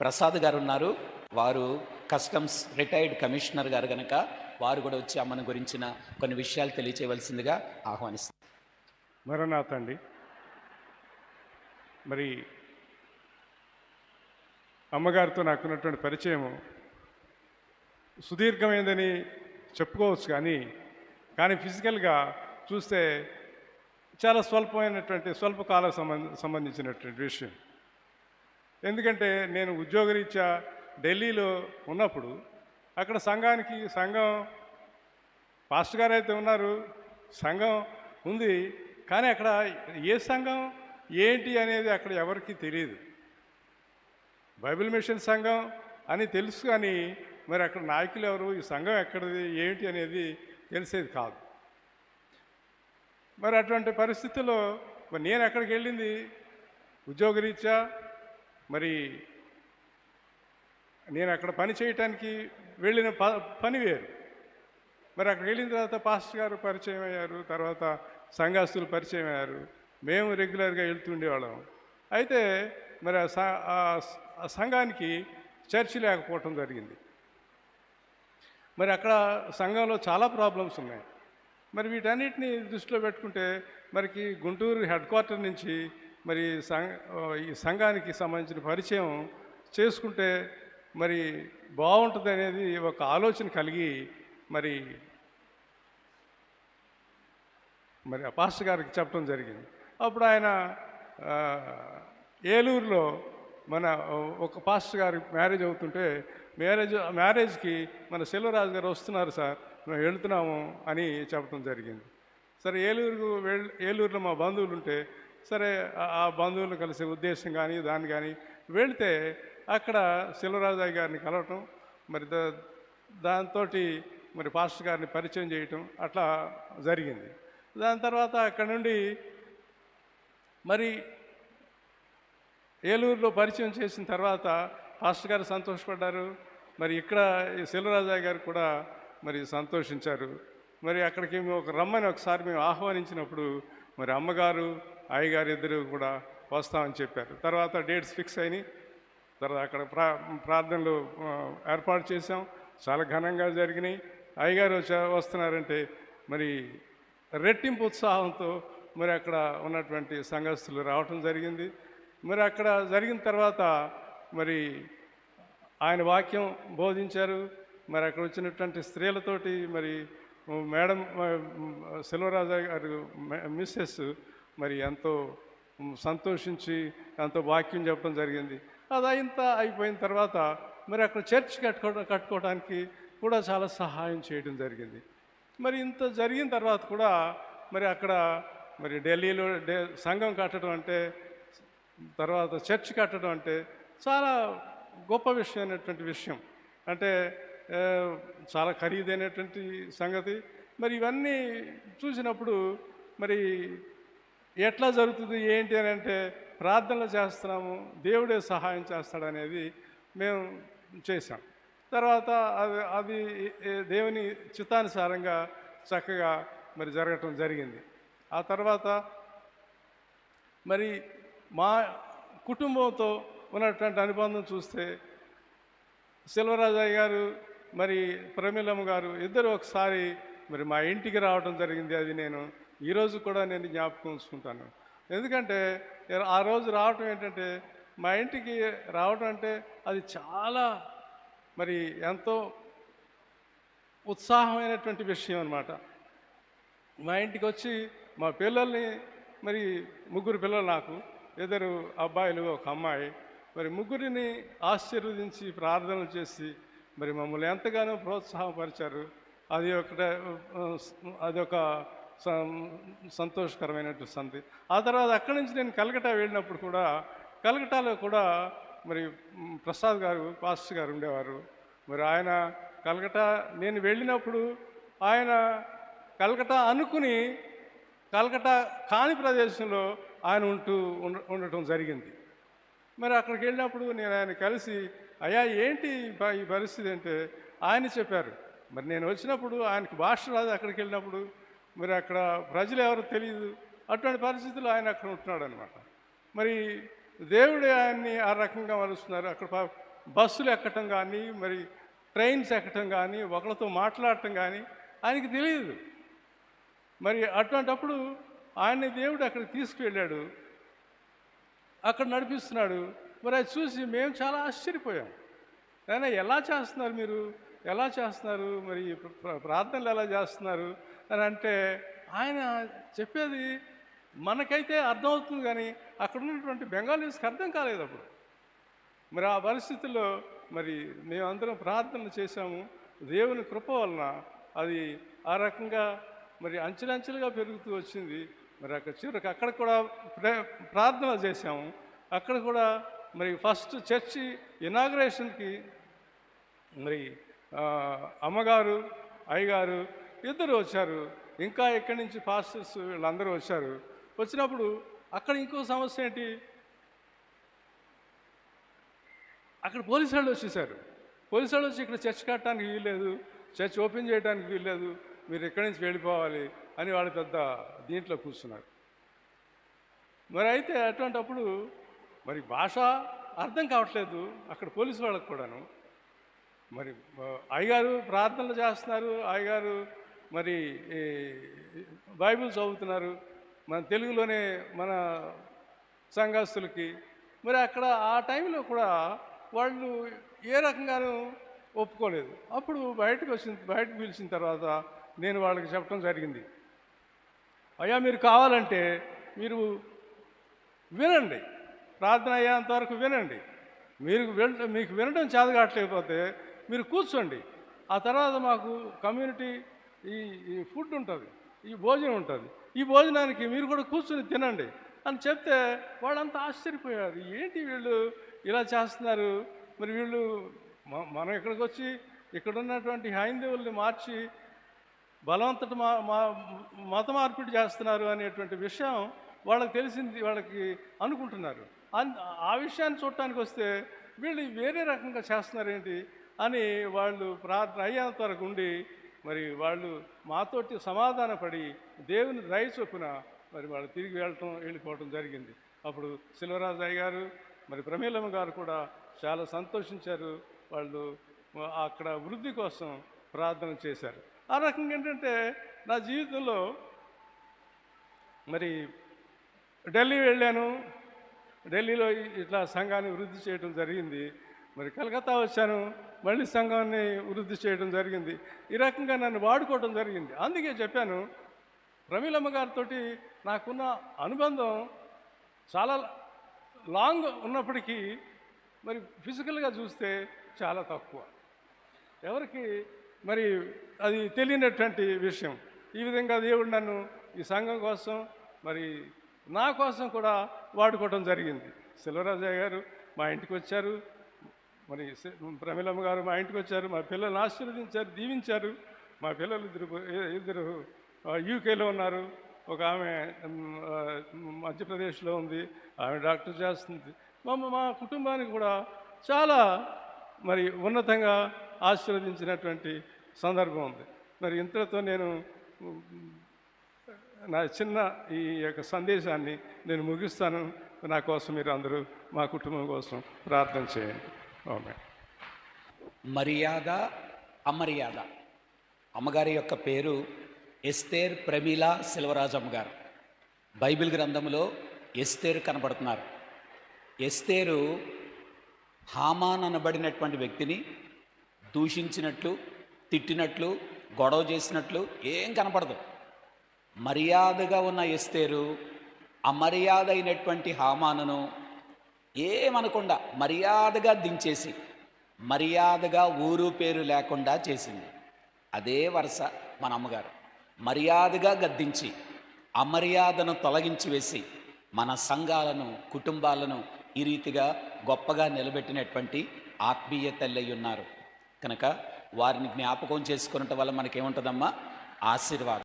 ప్రసాద్ గారు ఉన్నారు వారు కస్టమ్స్ రిటైర్డ్ కమిషనర్ గారు కనుక వారు కూడా వచ్చి అమ్మను గురించిన కొన్ని విషయాలు తెలియచేయవలసిందిగా ఆహ్వానిస్తారు మరణాథ అండి మరి అమ్మగారితో నాకున్నటువంటి పరిచయం సుదీర్ఘమైందని చెప్పుకోవచ్చు కానీ కానీ ఫిజికల్గా చూస్తే చాలా స్వల్పమైనటువంటి స్వల్పకాల సంబంధ సంబంధించినటువంటి విషయం. ఎందుకంటే నేను ఉద్యోగరీత్యా ఢిల్లీలో ఉన్నప్పుడు అక్కడ సంఘానికి సంఘం పాస్టర్ గారు అయితే ఉన్నారు సంఘం ఉంది కానీ అక్కడ ఏ సంఘం ఏంటి అనేది అక్కడ ఎవరికి తెలియదు బైబిల్ మిషన్ సంఘం అని తెలుసు కానీ మరి అక్కడ నాయకులు ఎవరు ఈ సంఘం ఎక్కడిది ఏంటి అనేది తెలిసేది కాదు. మరి అటువంటి పరిస్థితుల్లో మరి నేను అక్కడికి వెళ్ళింది? ఉద్యోగరీత్యా మరి నేను అక్కడ పని చేయటానికి వెళ్ళిన ప పని వేరు. మరి అక్కడికి వెళ్ళిన తర్వాత పాస్టర్ గారు పరిచయం అయ్యారు తర్వాత సంఘాస్తులు పరిచయం అయ్యారు. మేము రెగ్యులర్గా వెళ్తుండేవాళ్ళం అయితే మరి ఆ స- ఆ సంఘానికి చర్చి లేకపోవటం జరిగింది. మరి అక్కడ సంఘంలో చాలా ప్రాబ్లమ్స్ ఉన్నాయి. మరి వీటన్నిటిని దృష్టిలో పెట్టుకుంటే మరికి గుంటూరు హెడ్ క్వార్టర్ నుంచి మరి సంఘ ఈ సంఘానికి సంబంధించిన పరిచయం చేసుకుంటే మరి బాగుంటుంది అనేది ఒక ఆలోచన కలిగి మరి మరి ఆ పాస్టర్ గారికి చెప్పడం జరిగింది. అప్పుడు ఆయన ఏలూరులో మన ఒక పాస్టర్ గారి మ్యారేజ్ అవుతుంటే మ్యారేజ్ మ్యారేజ్కి మన సెల్వరాజు గారు వస్తున్నారు సార్ మేము వెళ్తున్నాము అని చెప్పడం జరిగింది. సరే ఏలూరు వెళ్ ఏలూరులో మా బంధువులు ఉంటే సరే ఆ- బంధువులు బంధువులను కలిసే ఉద్దేశం కానీ దాన్ని కానీ వెళితే అక్కడ సెల్వరాజు గారిని కలవటం మరి దా దాంతో మరి పాస్టర్ గారిని పరిచయం చేయటం అట్లా జరిగింది. దాని తర్వాత అక్కడ నుండి మరి ఏలూరులో పరిచయం చేసిన తర్వాత పాస్టర్ గారు సంతోషపడ్డారు. మరి ఇక్కడ ఈ గారు కూడా మరి సంతోషించారు. మరి అక్కడికి మేము ఒక రమ్మని ఒకసారి మేము ఆహ్వానించినప్పుడు మరి అమ్మగారు అయ్యగారు ఇద్దరు కూడా వస్తామని చెప్పారు. తర్వాత డేట్స్ ఫిక్స్ అయినాయి. తర్వాత అక్కడ ప్రా ప్రార్థనలు ఏర్పాటు చేసాం చాలా ఘనంగా జరిగినాయి. అయ్యగారు వస్తున్నారంటే మరి రెట్టింపు ఉత్సాహంతో మరి అక్కడ ఉన్నటువంటి సంఘస్థులు రావటం జరిగింది. మరి అక్కడ జరిగిన తర్వాత మరి ఆయన వాక్యం బోధించారు. మరి అక్కడ వచ్చినటువంటి స్త్రీలతోటి మరి మేడం సెల్వరాజా గారు మిస్సెస్ మరి ఎంతో సంతోషించి ఎంతో వాక్యం చెప్పడం జరిగింది. అది అయింత అయిపోయిన తర్వాత మరి అక్కడ చర్చ్ కట్టుకో కట్టుకోవడానికి కూడా చాలా సహాయం చేయడం జరిగింది. మరి ఇంత జరిగిన తర్వాత కూడా మరి అక్కడ మరి ఢిల్లీలో డే సంఘం కట్టడం అంటే తర్వాత చర్చ్ కట్టడం అంటే చాలా గొప్ప విషయం అనేటువంటి విషయం. అంటే చాలా ఖరీదైనటువంటి సంగతి. మరి ఇవన్నీ చూసినప్పుడు మరి ఎట్లా జరుగుతుంది ఏంటి అని అంటే ప్రార్థనలు చేస్తున్నాము దేవుడే సహాయం చేస్తాడనేది మేము చేశాం. తర్వాత అది అది దేవుని చిత్తానుసారంగా చక్కగా మరి జరగటం జరిగింది. ఆ తర్వాత మరి మా కుటుంబంతో ఉన్నటువంటి అనుబంధం చూస్తే సెల్వరాజయ్య గారు మరి ప్రమిలమ్మ గారు ఇద్దరు ఒకసారి మరి మా ఇంటికి రావడం జరిగింది అది నేను. ఈరోజు కూడా నేను జ్ఞాపకం ఉంచుకుంటాను. ఎందుకంటే ఆ రోజు రావటం ఏంటంటే మా ఇంటికి రావడం అంటే అది చాలా మరి ఎంతో ఉత్సాహమైనటువంటి విషయం అనమాట మా ఇంటికి వచ్చి మా పిల్లల్ని మరి ముగ్గురు పిల్లలు నాకు ఇద్దరు అబ్బాయిలు ఒక అమ్మాయి మరి ముగ్గురిని ఆశీర్వదించి ప్రార్థనలు చేసి మరి మమ్మల్ని ఎంతగానో ప్రోత్సాహపరిచారు. అది ఒకట అది ఒక సంతోషకరమైనటువంటి సంధి. ఆ తర్వాత అక్కడి నుంచి నేను కలకటా వెళ్ళినప్పుడు కూడా కలకటాలో కూడా మరి ప్రసాద్ గారు పాస్టర్ గారు ఉండేవారు. మరి ఆయన కలకటా నేను వెళ్ళినప్పుడు ఆయన కలకటా అనుకుని కలకటా కాని ప్రదేశంలో ఆయన ఉంటూ ఉండ ఉండటం జరిగింది. మరి అక్కడికి వెళ్ళినప్పుడు నేను ఆయన కలిసి అయ్యా ఏంటి ఈ పరిస్థితి అంటే? ఆయన చెప్పారు మరి నేను వచ్చినప్పుడు ఆయనకి భాష రాదు అక్కడికి వెళ్ళినప్పుడు. మరి అక్కడ ప్రజలు ఎవరు తెలియదు అటువంటి పరిస్థితుల్లో ఆయన అక్కడ ఉంటున్నాడు అనమాట మరి దేవుడే ఆయన్ని ఆ రకంగా మలుస్తున్నారు. అక్కడ బస్సులు ఎక్కటం కానీ మరి ట్రైన్స్ ఎక్కటం కానీ ఒకరితో మాట్లాడటం కానీ ఆయనకి తెలియదు మరి అటువంటప్పుడు ఆయన్ని దేవుడు అక్కడికి తీసుకువెళ్ళాడు. అక్కడ నడిపిస్తున్నాడు. మరి అది చూసి మేము చాలా ఆశ్చర్యపోయాం. అయినా ఎలా చేస్తున్నారు మీరు? ఎలా చేస్తున్నారు? మరి ప్రార్థనలు ఎలా చేస్తున్నారు? అని అంటే ఆయన చెప్పేది మనకైతే అర్థమవుతుంది కానీ అక్కడ ఉన్నటువంటి బెంగాలీస్కి అర్థం కాలేదు అప్పుడు. మరి ఆ పరిస్థితుల్లో మరి మేమందరం ప్రార్థన చేశాము. దేవుని కృప వలన అది ఆ రకంగా మరి అంచెలంచెలుగా పెరుగుతూ వచ్చింది. మరి అక్కడ చివరికి అక్కడ కూడా ప్రే- ప్రార్థన చేశాము. అక్కడ కూడా మరి ఫస్ట్ చర్చి ఇనాగ్రేషన్కి మరి అమ్మగారు అయ్యగారు ఇద్దరు వచ్చారు. ఇంకా ఇక్కడి నుంచి పాస్టర్స్ వీళ్ళందరూ వచ్చారు. వచ్చినప్పుడు అక్కడ ఇంకో సమస్య ఏంటి? అక్కడ పోలీసు వాళ్ళు వచ్చేసారు పోలీసు వాళ్ళు వచ్చి ఇక్కడ చర్చ్ కట్టడానికి వీల్లేదు చర్చ్ ఓపెన్ చేయడానికి వీల్లేదు మీరు ఇక్కడి నుంచి వెళ్ళిపోవాలి అని వాళ్ళు పెద్ద దీంట్లో కూర్చున్నారు. మరి అయితే అటువంటప్పుడు మరి భాష అర్థం కావట్లేదు అక్కడ పోలీసు వాళ్ళకు కూడాను. మరి అయ్యగారు ప్రార్థనలు చేస్తున్నారు అయ్యగారు మరి ఈ, బైబిల్ చదువుతున్నారు మన తెలుగులోనే మన సంఘస్తులకి మరి అక్కడ ఆ టైంలో కూడా వాళ్ళు ఏ రకంగానూ ఒప్పుకోలేదు. అప్పుడు బయటకు వచ్చిన బయటకు పిలిచిన తర్వాత నేను వాళ్ళకి చెప్పడం జరిగింది. అయ్యా మీరు కావాలంటే మీరు వినండి. ప్రార్థన అయ్యేంత వరకు వినండి. మీరు విన మీకు వినడం చేతగాట్లేకపోతే మీరు కూర్చోండి. ఆ తర్వాత మాకు కమ్యూనిటీ ఈ ఫుడ్ ఉంటుంది ఈ భోజనం ఉంటుంది. ఈ భోజనానికి మీరు కూడా కూర్చొని తినండి అని చెప్తే వాళ్ళంతా ఆశ్చర్యపోయారు. ఏంటి వీళ్ళు ఇలా చేస్తున్నారు? మరి వీళ్ళు మనం ఇక్కడికి వచ్చి ఇక్కడ ఉన్నటువంటి హైందవుల్ని మార్చి బలవంతట మా మత మార్పిడి చేస్తున్నారు అనేటువంటి విషయం వాళ్ళకి తెలిసింది వాళ్ళకి అనుకుంటున్నారు. ఆ విషయాన్ని చూడటానికి వస్తే వీళ్ళు వేరే రకంగా చేస్తున్నారేంటి అని వాళ్ళు ప్రార్థన అయ్యేంత వరకు ఉండి మరి వాళ్ళు మాతోటి సమాధానపడి దేవుని దయ చొప్పున మరి వాళ్ళు తిరిగి వెళ్ళటం వెళ్ళిపోవటం జరిగింది. అప్పుడు శిల్వరాజు గారు మరి ప్రమీలమ్మ గారు కూడా చాలా సంతోషించారు. వాళ్ళు అక్కడ వృద్ధి కోసం ప్రార్థన చేశారు. ఆ రకంగా ఏంటంటే నా జీవితంలో మరి ఢిల్లీ వెళ్ళాను ఢిల్లీలో ఇట్లా సంఘాన్ని వృద్ధి చేయడం జరిగింది. మరి కలకత్తా వచ్చాను మళ్ళీ సంఘాన్ని వృద్ధి చేయడం జరిగింది. ఈ రకంగా నన్ను వాడుకోవడం జరిగింది. అందుకే చెప్పాను ప్రమీలమ్మ గారితో నాకున్న అనుబంధం చాలా లాంగ్ ఉన్నప్పటికీ మరి ఫిజికల్గా చూస్తే చాలా తక్కువ. ఎవరికి మరి అది తెలియనటువంటి విషయం. ఈ విధంగా దేవుడు నన్ను ఈ సంఘం కోసం మరి నా కోసం కూడా వాడుకోవడం జరిగింది. సెల్వరాజయ్య గారు మా ఇంటికి వచ్చారు. మరి ప్రమిలమ్మ గారు మా ఇంటికి వచ్చారు. మా పిల్లల్ని ఆశీర్వదించారు దీవించారు. మా పిల్లలు ఇద్దరు ఇద్దరు యూకేలో ఉన్నారు. ఒక ఆమె మధ్యప్రదేశ్లో ఉంది. ఆమె డాక్టర్ చేస్తుంది. మా మా కుటుంబానికి కూడా చాలా మరి ఉన్నతంగా ఆశీర్వదించినటువంటి సందర్భం ఉంది. మరి ఇంతటితో నేను నా చిన్న ఈ యొక్క సందేశాన్ని నేను ముగిస్తాను. నా కోసం మీరు అందరూ మా కుటుంబం కోసం ప్రార్థన చేయండి. ఓమే మర్యాద అమర్యాద. అమ్మగారి యొక్క పేరు ఎస్తేర్ ప్రమీల శిల్వరాజమ్మ గారు. బైబిల్ గ్రంథంలో ఎస్తేరు కనబడుతున్నారు. ఎస్తేరు హామాన్ అనబడినటువంటి వ్యక్తిని దూషించినట్లు తిట్టినట్లు గొడవ చేసినట్లు ఏం కనపడదు. మర్యాదగా ఉన్న ఎస్తేరు అమర్యాద అయినటువంటి హామానును ఏమనకుండా మర్యాదగా దించేసి మర్యాదగా ఊరు పేరు లేకుండా చేసింది. అదే వరుస మన అమ్మగారు. మర్యాదగా గద్దించి అమర్యాదను తొలగించి వేసి మన సంఘాలను కుటుంబాలను ఈ రీతిగా గొప్పగా నిలబెట్టినటువంటి ఆత్మీయ తల్లి ఉన్నారు. కనుక వారిని జ్ఞాపకం చేసుకున్నట్టు వల్ల మనకేముంటుందమ్మా? ఆశీర్వాదం.